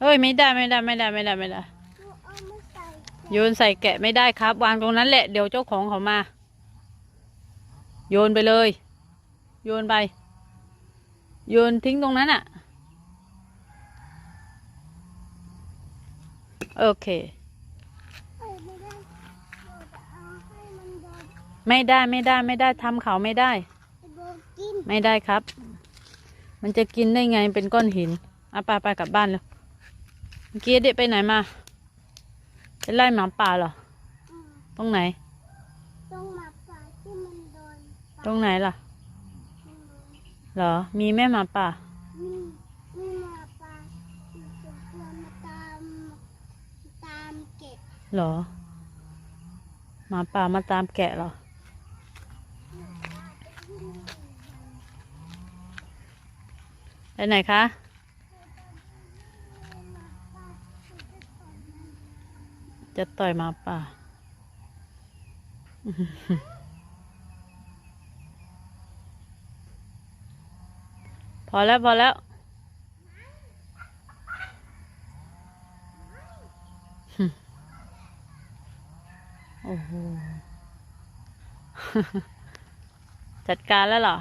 เอ้ยไม่ได้ไม่ได้ไม่ได้ไม่ได้ไม่ได้หนูเอามาใส่โยนใส่แกะไม่ได้ครับ วางตรงนั้นแหละเดี๋ยวเจ้าของเขามา โยนไปเลย โยนไป โยนทิ้งตรงนั้นอะ่ะ โอเคเอ้ยไม่ได้หนูจะเอาให้มันโดนไม่ได้ไม่ได้ไม่ได้ทำเขาไม่ได้โดนกินไม่ได้ครับ มันจะกินได้ไงเป็นก้อนหินเอาไปไปกลับบ้านเลย เมื่อกี้เด็กไปไหนมาไปไล่หมาป่าเหรออืมตรงไหนต้องมาป่าที่มันโดนตรงไหนล่ะอืมเหรอ มีแม่หมาป่า มีมีหมาป่ามีเสือเสือมาตามตามเก็บเหรอ หมาป่ามาตามแกะเหรอ ไปไหนคะ จะต่อยมาป่า พอแล้ว พอแล้ว โอ้โห จัดการแล้วเหรอ